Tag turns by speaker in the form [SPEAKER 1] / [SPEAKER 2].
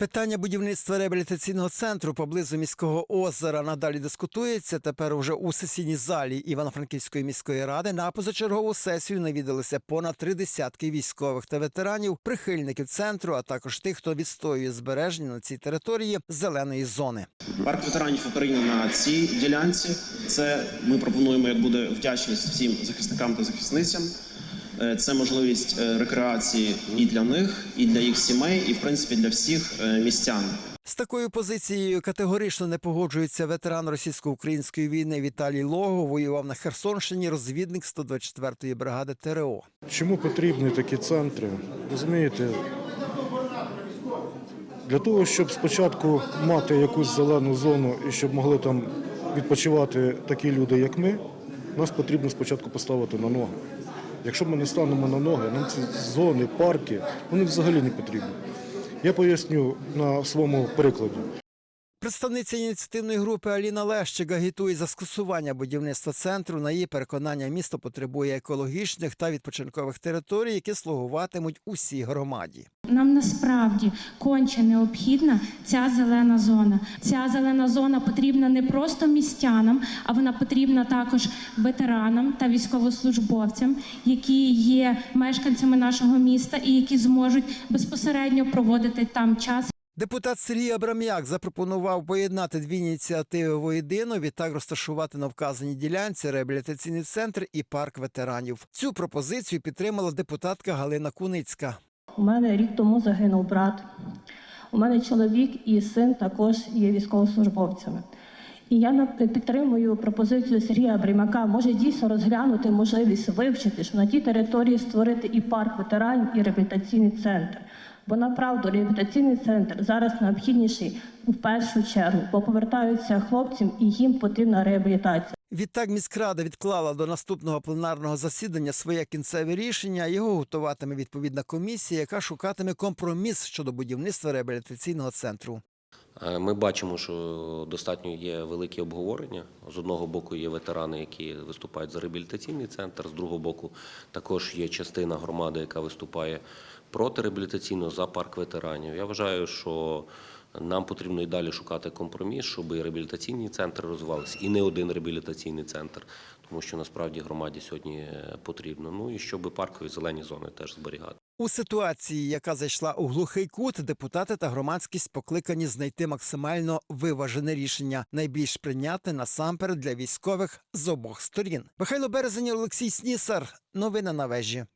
[SPEAKER 1] Питання будівництва реабілітаційного центру поблизу міського озера надалі дискутується. Тепер уже у сесійній залі Івано-Франківської міської ради на позачергову сесію навідалися понад три десятки військових та ветеранів, прихильників центру, а також тих, хто відстоює збереження на цій території зеленої зони.
[SPEAKER 2] Парк ветеранів України на цій ділянці. Це ми пропонуємо, як буде вдячність всім захисникам та захисницям. Е, Це можливість е, рекреації і для них, і для їх сімей, і в принципі для всіх е, містян.
[SPEAKER 1] З такою позицією категорично не погоджується ветеран російсько-української війни Віталій Лого. Воював на Херсонщині, розвідник 124-ї бригади ТРО.
[SPEAKER 3] Чому потрібні такі центри? Розумієте, для того, щоб спочатку мати якусь зелену зону і щоб могли там відпочивати такі люди, як ми, нас потрібно спочатку поставити на ноги. Якщо ми не станемо на ноги, нам ці зони, парки, вони взагалі не потрібні. Я поясню на своєму прикладі.
[SPEAKER 1] Представниця ініціативної групи Аліна Лещик агітує за скасування будівництва центру. На її переконання місто потребує екологічних та відпочинкових територій, які слугуватимуть усій громаді.
[SPEAKER 4] Нам насправді конче необхідна ця зелена зона. Ця зелена зона потрібна не просто містянам, а вона потрібна також ветеранам та військовослужбовцям, які є мешканцями нашого міста і які зможуть безпосередньо проводити там час.
[SPEAKER 1] Депутат Сергій Абрам'як запропонував поєднати дві ініціативи воєдино, відтак розташувати на вказаній ділянці реабілітаційний центр і парк ветеранів. Цю пропозицію підтримала депутатка Галина Куницька.
[SPEAKER 5] У мене рік тому загинув брат. У мене чоловік і син також є військовослужбовцями. І я підтримую пропозицію Сергія Бримака, може дійсно розглянути можливість вивчити, що на тій території створити і парк ветеранів, і реабілітаційний центр. Бо направду реабілітаційний центр зараз необхідніший в першу чергу, бо повертаються хлопцям і їм потрібна реабілітація.
[SPEAKER 1] Відтак міськрада відклала до наступного пленарного засідання своє кінцеве рішення. Його готуватиме відповідна комісія, яка шукатиме компроміс щодо будівництва реабілітаційного центру.
[SPEAKER 6] Е, Ми бачимо, що достатньо є великі обговорення. З одного боку є ветерани, які виступають за реабілітаційний центр, з другого боку також є частина громади, яка виступає проти реабілітаційного за парк ветеранів. Я вважаю, що нам потрібно і далі шукати компроміс, щоб і реабілітаційні центри розвивалися, і не один реабілітаційний центр, тому що насправді громаді сьогодні е, потрібно. Ну і щоб паркові зелені зони теж зберігати.
[SPEAKER 1] У ситуації, яка зайшла у глухий кут, депутати та громадськість покликані знайти максимально виважене рішення, найбільш прийнятне насамперед для військових з обох сторін. Михайло Березень, Олексій Снісар. Новини на вежі.